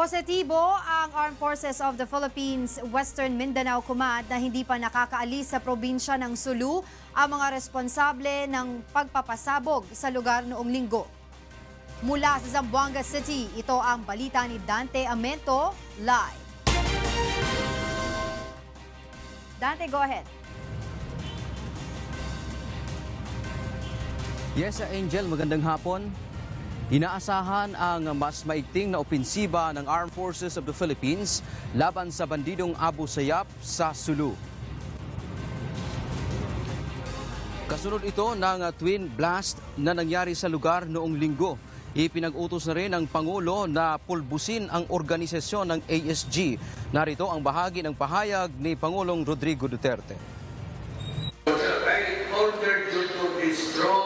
Positibo ang Armed Forces of the Philippines Western Mindanao Command na hindi pa nakakaalis sa probinsya ng Sulu ang mga responsable ng pagpapasabog sa lugar noong linggo. Mula sa Zamboanga City, ito ang balita ni Dante Amento live. Dante, go ahead. Yes, Angel, magandang hapon. Inaasahan ang mas maigting na opensiba ng Armed Forces of the Philippines laban sa bandidong Abu Sayyaf sa Sulu. Kasunod ito ng twin blast na nangyari sa lugar noong linggo. Ipinag-utos na rin ng Pangulo na pulbusin ang organisasyon ng ASG. Narito ang bahagi ng pahayag ni Pangulong Rodrigo Duterte. Ordered to destroy.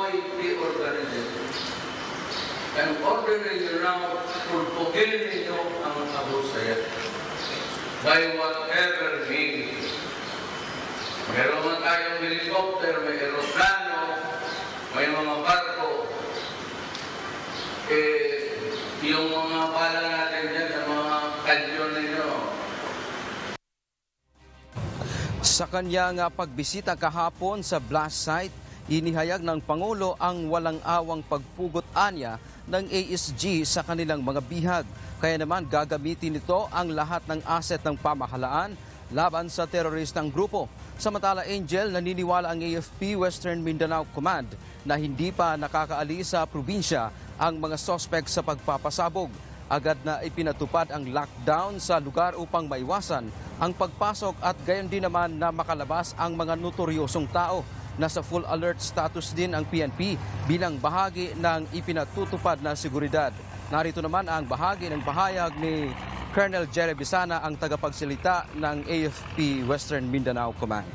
I'm ordering you now pulpugin ninyo ang Abu Sayyaf by whatever means. Meron man tayong helicopter, may aeroplano, may mga barko. Eh, yung mga bala natin dyan sa mga kanyon ninyo, Sa kanyang pagbisita kahapon sa blast site, inihayag ng Pangulo ang walang awang pagpugot anya ng ASG sa kanilang mga bihag. Kaya naman gagamitin nito ang lahat ng asset ng pamahalaan laban sa teroristang grupo. Samantala Angel, naniniwala ang AFP Western Mindanao Command na hindi pa nakakaalis sa probinsya ang mga sospek sa pagpapasabog. Agad na ipinatupad ang lockdown sa lugar upang maiwasan ang pagpasok at gayon din naman na makalabas ang mga notoryosong tao. Nasa full alert status din ang PNP bilang bahagi ng ipinatutupad na seguridad. Narito naman ang bahagi ng pahayag ni Colonel Jerry Bisana ang tagapagsalita ng AFP Western Mindanao Command.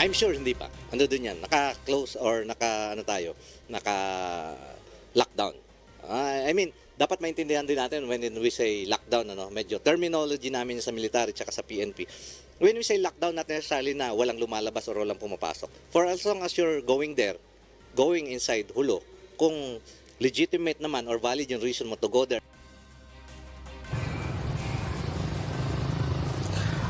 I'm sure hindi pa. Ano dun yan? Naka-close or naka, ano tayo? Naka-lockdown. Ah, I mean, dapat maintindihan din natin when we say lockdown, ano, medyo terminology namin sa military at sa PNP. When we say lockdown, not necessarily na walang lumalabas or walang pumapasok. For as long as you're going there, going inside hulo, kung legitimate naman or valid yung reason mo to go there,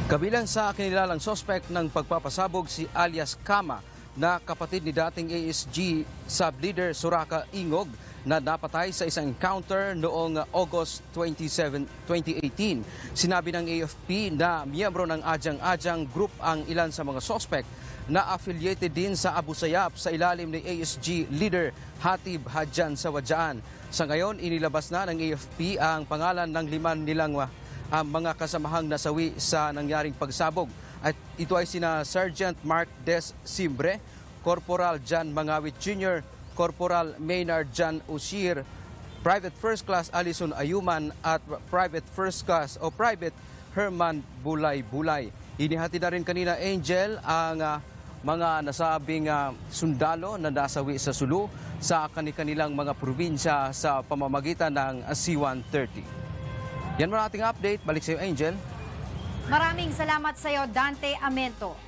Kabilang sa kinilalang sospek ng pagpapasabog si alias Kama na kapatid ni dating ASG sub-leader Suraka Ingog na napatay sa isang encounter noong August 27, 2018. Sinabi ng AFP na miyembro ng Ajang-Ajang Group ang ilan sa mga sospek na affiliated din sa Abu Sayyaf sa ilalim ni ASG leader Hatib Hadjan Sawadjaan. Sa ngayon, inilabas na ng AFP ang pangalan ng liman nilang ang mga kasamahang nasawi sa nangyaring pagsabog. Ito ay sina Sergeant Mark Des Simbre, Corporal John Mangawit Jr., Corporal Maynard John Usir, Private First Class Alison Ayuman at Private First Class o Private Herman Bulay-Bulay. Inihati na rin kanina Angel ang ah, mga nasabing ah, sundalo na nasawi sa Sulu sa kanilang mga probinsya sa pamamagitan ng C-130. Yan muna ating update. Balik sa iyo, Angel. Maraming salamat sa iyo, Dante Amento.